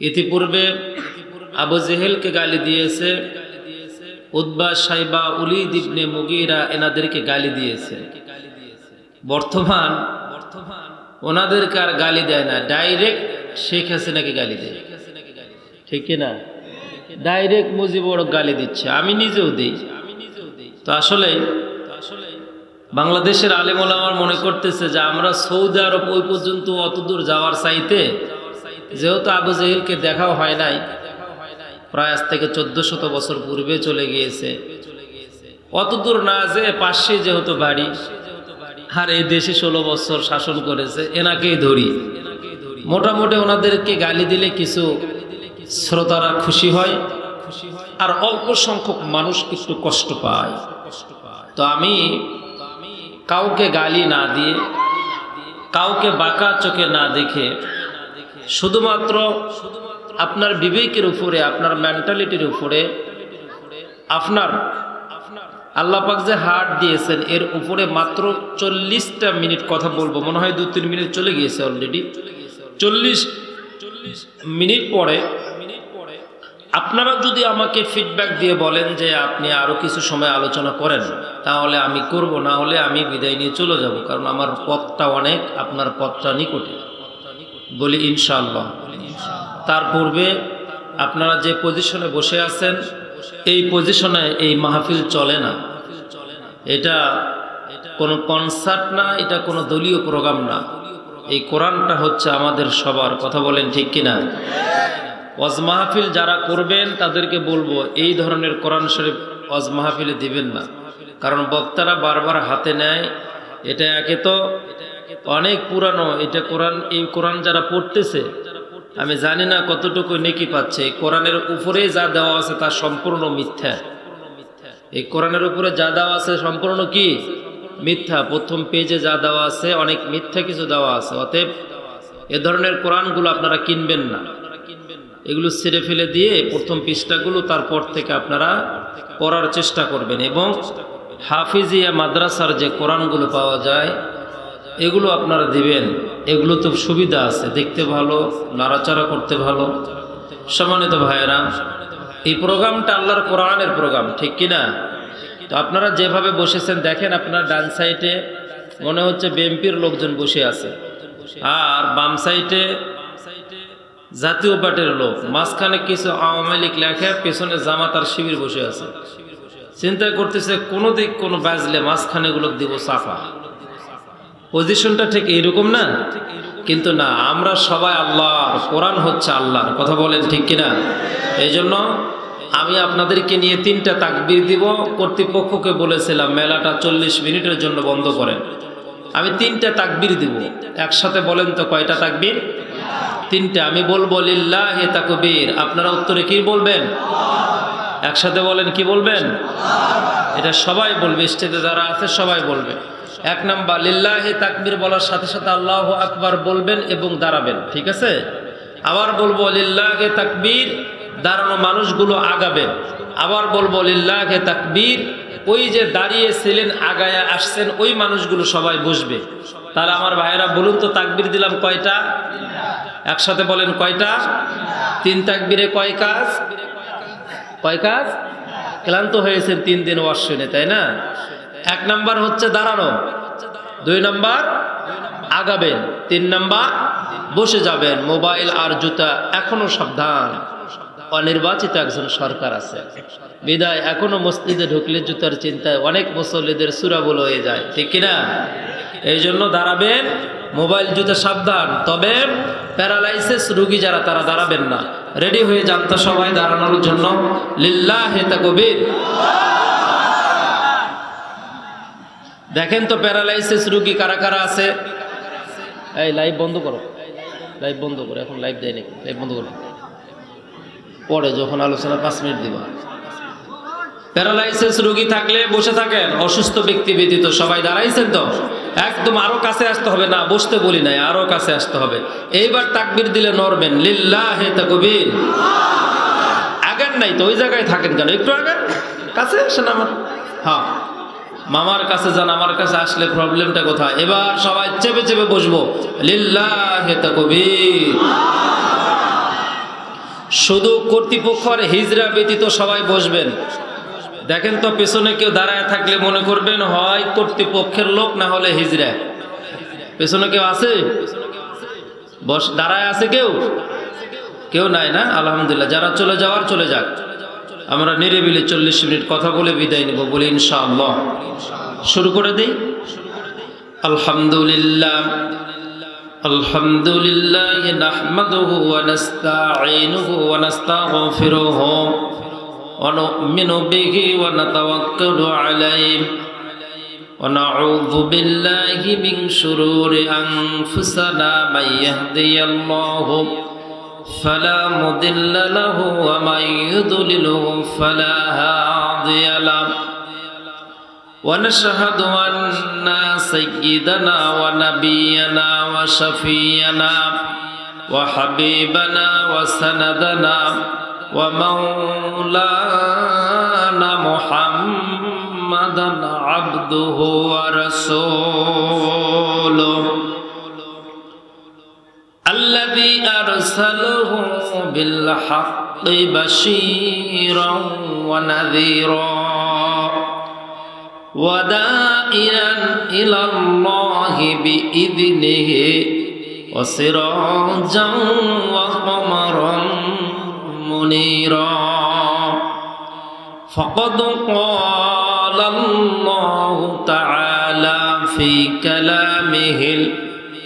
ইতিপূর্বে আবু জেহেলকে গালি দিয়েছে উদ্বা সাইবা উলি ইবনে মুগিরা এনাদেরকে গালি দিয়েছে। বর্তমান বর্তমান ওনাদেরকে আর গালি দেয় না, ডাইরেক্ট শেখ হাসিনাকে গালি দেয়। ঠিক না ডাইরেক্ট মুজিবর গালি দিচ্ছে, আমি নিজেও দিই। তো আসলে বাংলাদেশের আলেম আমার মনে করতেছে যে আমরা সৌদি আরব ওই পর্যন্ত অত দূর যাওয়ার চাইতে যেহেতু আবু জেহিলকে দেখাও হয় নাই, প্রায় আজ থেকে চোদ্দ শত বছর পূর্বে চলে গিয়েছে। অত দূর না যে পাশে যেহেতু বাড়ি, আর এই দেশে ষোলো বছর শাসন করেছে, এনাকেই ধরি। মোটামুটি ওনাদেরকে গালি দিলে কিছু শ্রোতারা খুশি হয়, আর অল্প সংখ্যক মানুষ একটু কষ্ট পায়। তো আমি কাউকে গালি না দিয়ে, কাউকে বাঁকা চোখে না দেখে শুধুমাত্র আপনার বিবেকের উপরে, আপনার মেন্টালিটির উপরে, আপনার আল্লাহ পাক যে হার্ট দিয়েছেন, এর উপরে মাত্র চল্লিশটা মিনিট কথা বলব। মনে হয় দু তিন মিনিট চলে গিয়েছে অলরেডি চল্লিশ মিনিট পরে আপনারা যদি আমাকে ফিডব্যাক দিয়ে বলেন যে আপনি আরও কিছু সময় আলোচনা করেন, তাহলে আমি করব, না হলে আমি বিদায় নিয়ে চলে যাব, কারণ আমার পথটা অনেক, আপনার পথটা নিকটে। বলি ইনশাআল্লাহ। তার পূর্বে আপনারা যে পজিশনে বসে আছেন, এই পজিশনে এই মাহফিল চলে না। এটা কোনো কনসার্ট না, এটা কোনো দলীয় প্রোগ্রাম না। এই কোরআনটা হচ্ছে আমাদের সবার, কথা বলেন ঠিক কিনা? ওয়াজ মাহফিল যারা করবেন, তাদেরকে বলব, এই ধরনের কোরআন শরীফ ওয়াজ মাহফিলে দিবেন না। কারণ বক্তারা বারবার হাতে নেয়, এটা একে তো অনেক পুরানো, এটা কোরআন, এই কোরআন যারা পড়তেছে, আমি জানি না কতটুকু নেকি পাচ্ছে, এই কোরআনের উপরে যা দেওয়া আছে তা সম্পূর্ণ মিথ্যা। এই কোরআনের উপরে যা দেওয়া আছে সম্পূর্ণ কি? মিথ্যা। প্রথম পেজে যা দেওয়া আছে, অনেক মিথ্যা কিছু দেওয়া আছে। অতএব এ ধরনের কোরআনগুলো আপনারা কিনবেন না। এগুলো ছেড়ে ফেলে দিয়ে প্রথম পৃষ্ঠাগুলো তারপর থেকে আপনারা পড়ার চেষ্টা করবেন এবং হাফিজিয়া মাদ্রাসার যে কোরআনগুলো পাওয়া যায় এগুলো আপনারা দিবেন। এগুলো তো সুবিধা আছে। দেখতে ভালো, নাড়াচাড়া করতে ভালো। সম্মানিত ভাইয়েরা, এই প্রোগ্রামটা আল্লাহর কোরআনের প্রোগ্রাম, ঠিক কিনা? তো আপনারা যেভাবে বসেছেন, দেখেন আপনার ডান সাইডে মনে হচ্ছে বিএমপির লোকজন বসে আছে। আর বাম সাইডে জাতীয় পার্টির লোক। মাঝখানে কিছু আওয়ামী লীগ লেখে, পেছনে জামাতার শিবির বসে আছে। চিন্তা করতেছে, কোনো দিক কোনো বাজলে মাঝখানে গুলো দিব সাফা। পজিশনটা ঠিক এইরকম না? কিন্তু না, আমরা সবাই আল্লাহর, কোরআন হচ্ছে আল্লাহর। কথা বলেন ঠিক কিনা? এই জন্য আমি আপনাদেরকে নিয়ে তিনটা তাকবির দিব। কর্তৃপক্ষকে বলেছিলাম, মেলাটা চল্লিশ মিনিটের জন্য বন্ধ করেন। আমি তিনটা তাকবির দিব। একসাথে বলেন তো কয়টা তাকবির? তিনটা। আমি বলব, লিল্লাহ তাকবীর। আপনারা উত্তরে কি বলবেন? একসাথে বলেন কি বলবেন? এটা সবাই বলবে, স্টেজে যারা আছে সবাই বলবে। এক নাম্বার, লিল্লাহে তাকবীর বলার সাথে সাথে আল্লাহ আকবার বলবেন এবং দাঁড়াবেন, ঠিক আছে? আবার বলব, লিল্লাহে তাকবীর দাঁড়ানো মানুষগুলো আগাবেন। আবার বলব, লিল্লাহে তাকবীর ওই যে দাঁড়িয়েছিলেন, আগায় আসছেন, ওই মানুষগুলো সবাই বসবে। তাহলে আমার ভাইয়েরা বলুন তো, তাকবীর দিলাম কয়টা? একসাথে বলেন কয়টা? তিন তাকবীরে কয় কাজ? কয় কাজ? ক্লান্ত হয়েছেন, তিন দিন ওয়াশ শুনে, তাই না? এক নাম্বার হচ্ছে দাঁড়ানো। দুই নাম্বার আগাবেন। তিন নাম্বার বসে যাবেন। মোবাইল আর জুতা এখনও সাবধান। অনির্বাচিত একজন সরকার আছে। বিদায়, এখনও মসজিদে ঢুকলে জুতার চিন্তায় অনেক মুসল্লিদের সুরাবল হয়ে যায়। ঠিক কিনা? এই জন্য দাঁড়াবেন। মোবাইল, জুতা সাবধান। তবে প্যারালাইসিস রুগী যারা, তারা দাঁড়াবেন না। রেডি হয়ে যান তো সবাই দাঁড়ানোর জন্য। লিল্লাহ হেতা কবির দেখেন তো প্যারালাইসিস রুগী কারা কারা আছে? এই লাইভ বন্ধ করো। লাইভ বন্ধ করো, এখন লাইভ দেয় নাকি লাইভ বন্ধ করো। পরে যখন আলোচনা পাঁচ মিনিট দিবা। প্যারালাইসিস রোগী থাকলে বসে থাকেন, অসুস্থ ব্যক্তি ব্যতীত সবাই দাঁড়াইছেন তো? একদম আরও কাছে আসতে হবে না, বসতে বলি নাই, আরও কাছে আসতে হবে। এইবার তাকবির দিলে নড়বেন, লিল্লাহ তাকবীর। আগান নাই তো, ওই জায়গায় থাকেন কেন? একটু আগান কাছে আসেন আমার। হ্যাঁ। মামার কাছে যান, আমার কাছে আসলে প্রবলেমটা কোথায়? এবার সবাই চেপে চেপে বসবো। লিল্লাহ তাকবীর। শুধু আর হিজরা ব্যতীত সবাই বসবেন। দেখেন তো, পেছনে কেউ দাঁড়ায় থাকলে মনে করবেন, হয় কর্তৃপক্ষের লোক না হলে হিজরা। পেছনে কেউ আছে? বস, দাঁড়ায় আছে কেউ? কেউ নাই না? আলহামদুলিল্লাহ, যারা চলে যাওয়ার চলে যাক। আমরা নিরিবিলি চল্লিশ মিনিট কথা বলে বিদায় নিব বলি ইনশাআল্লাহ শুরু করে দিই আলহামদুলিল্লাহ الحمد لله نحمده ونستعينه ونستغفره ونؤمن به ونتوكل عليه ونعوذ بالله من شرور أنفسنا من يهدي الله فلا مضل له ومن يضلله فلا هادي له ونشهد أن سيدنا ونبينا وشفينا وحبيبنا وسندنا ومولانا محمدا عبده ورسوله الذي أرسله بالحق بشيرا ونذيرا ودائرا إلى الله بإذنه وسراجا وقمرا منيرا فقد قال الله تعالى في كلامه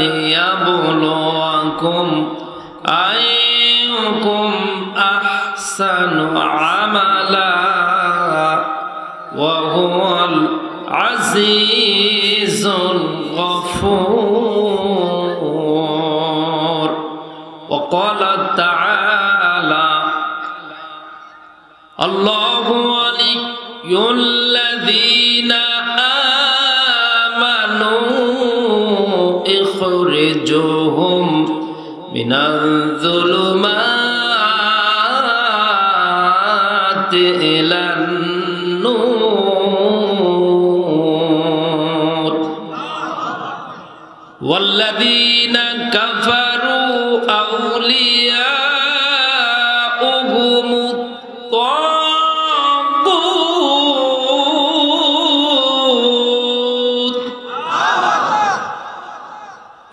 والحياة ليبلوكم أيكم أحسن عملا وهو العزيز الغفور وقال تعالى الله ولي اخرجوهم من الظلمات إلى النور والذين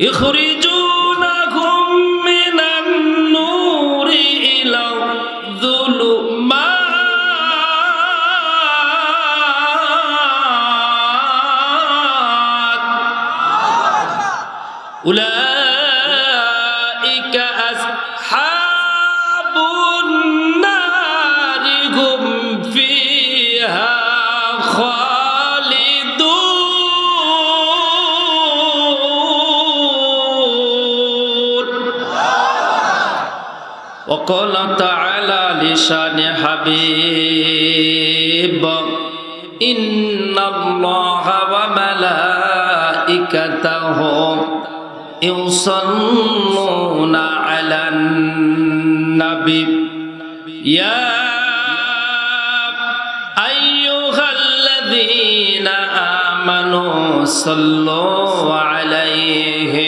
ইখরি وقال تعالى لشان حبيب إن الله وملائكته يصلون على النبي. يا أيها الذين آمنوا صلوا عليه.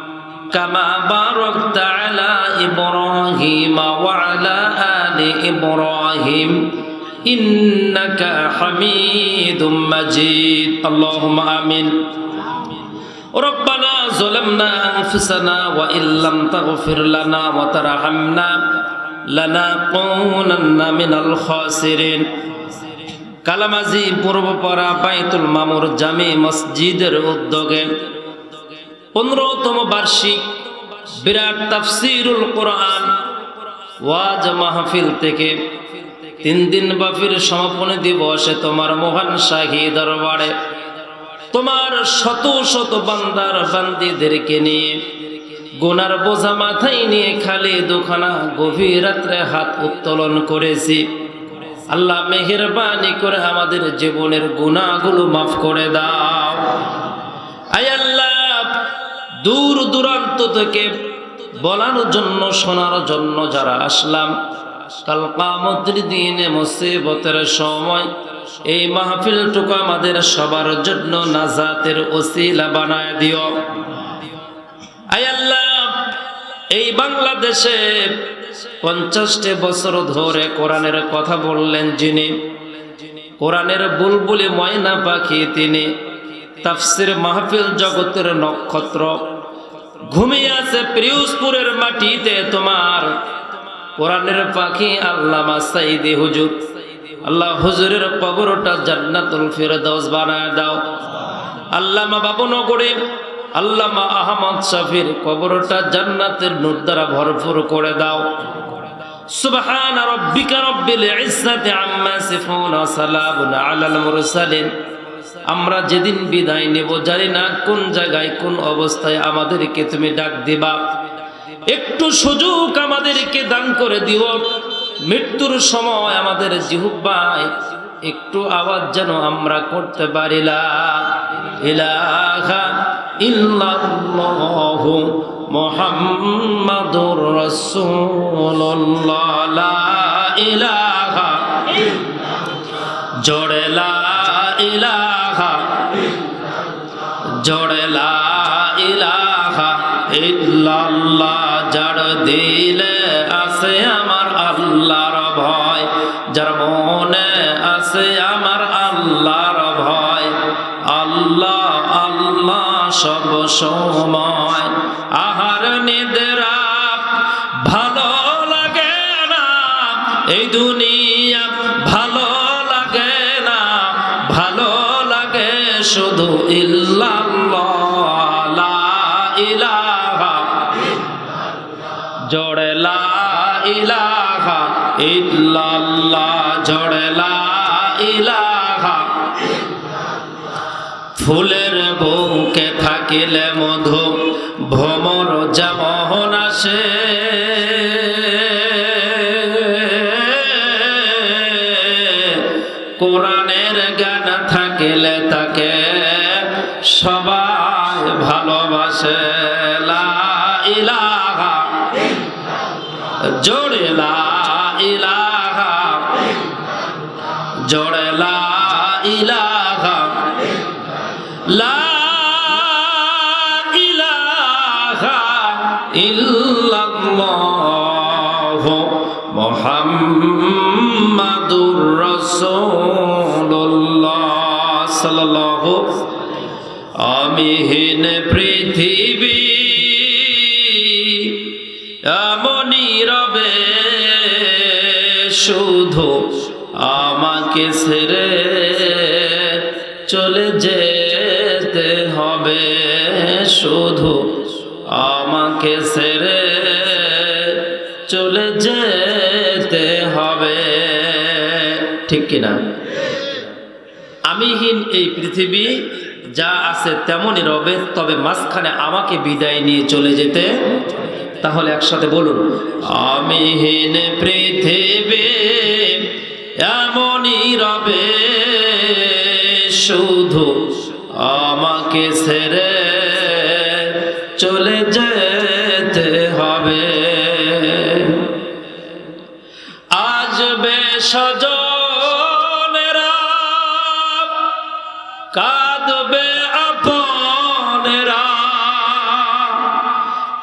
كما باركت على إبراهيم وعلى آل إبراهيم إنك حميد مجيد اللهم آمين ربنا ظلمنا أنفسنا وإن لم تغفر لنا وترحمنا لنكونن من الخاسرين কালামাজি পূর্বপাড়া বাইতুল মামুর জামি মসজিদের উদ্যোগে পনেরোতম বার্ষিক বিরাট তাফসিরুল কোরআন ওয়াজ মাহফিল থেকে তিন দিন বাফির সমাপনী দিবসে তোমার মহান শাহী দরবারে তোমার শত শত বান্দার বান্দিদেরকে নিয়ে গোনার বোঝা মাথায় নিয়ে খালি দুখানা গভীর রাত্রে হাত উত্তোলন করেছি। আল্লাহ মেহেরবানি করে আমাদের জীবনের গুণাগুলো মাফ করে দাও। আয় আল্লাহ দূর দূরান্ত থেকে বলার জন্য, শোনার জন্য যারা আসলাম মুসিবতের সময় এই মাহফিলটুকু আমাদের সবার জন্য নাজাতের বানায় দিও। আল্লাহ, এই বাংলাদেশে পঞ্চাশটি বছর ধরে কোরআনের কথা বললেন যিনি। কোরআনের বুলবুলি ময়না পাখি তিনি। তাফসির মাহফিল জগতের নক্ষত্র। ঘুমিয়ে আছে প্রিয়সপুরের মাটিতে তোমার। কোরআনের পাখি আল্লামা সাইদি হুজুর। আল্লাহ হুজুরের কবরটা জান্নাতুল ফিরদাউস বানায় দাও। আল্লামা বাবুনগরে আল্লামা আহমদ শাফির কবরটা জান্নাতের নূর দ্বারা ভরপুর করে দাও। সুবহান রাব্বিকা রব্বিল ইজ্জাতি আম্মা ইয়াসিফুন ওয়া সালামুন আলাল মুরসালিন। আমরা যেদিন বিদায় নেব, জানি না কোন জায়গায়, কোন অবস্থায় আমাদেরকে তুমি ডাক দিবা। একটু সুযোগ আমাদেরকে দান করে দিও। মৃত্যুর সময় আমাদের জিহুব্বায় একটু আওয়াজ যেন আমরা করতে পারিলাম ইলাহা ইল্লাল্লাহু মুহাম্মাদুর ইল্লাল্লাহ, যার দিলে আছে আমার আল্লাহর ভয়, যার মনে আছে আমার আল্লাহর ভয়। আল্লাহ আল্লাহ সব সময় আহার নিদ্রা ভালো লাগে না। এই দুনিয়া ভালো লাগে না, ভালো লাগে শুধু ইল্লাল্লাহ ইলাহা। ফুলের বুকে থাকিলে মধু ভ্রমর যেমন আসে সাল্লাল্লাহু আমিহীন পৃথিবী, এমনই রবে শুধু আমাকে ছেড়ে চলে যেতে হবে। শুধু আমাকে ছেড়ে চলে যেতে হবে। ঠিক কিনা? আমিহীন এই পৃথিবী যা আছে তেমনই রবে, তবে মাঝখানে আমাকে বিদায় নিয়ে চলে যেতে। তাহলে একসাথে বলুন, আমিহীন পৃথিবী এমনই রবে, শুধু আমাকে ছেড়ে চলে যেতে হবে। আসবে সজনেরা কাঁদবে আপনেরা।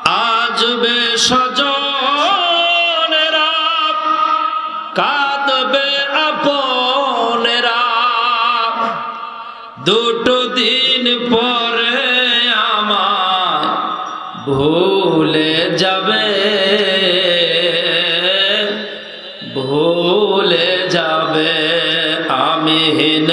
আজবে সজনেরা কাঁদবে আপনেরা। দুটো দিন পরে আমার ভুলে যাবে। ভুলে যাবে আমি হিন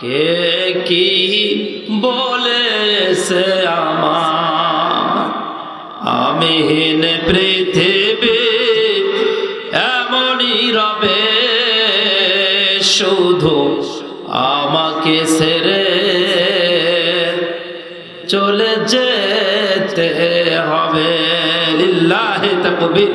কে কি বলেছে সে আমিহীন পৃথিবী এমনই রবে, শুধু আমাকে সেরে চলে যেতে হবে। লিল্লাহে তকবীর।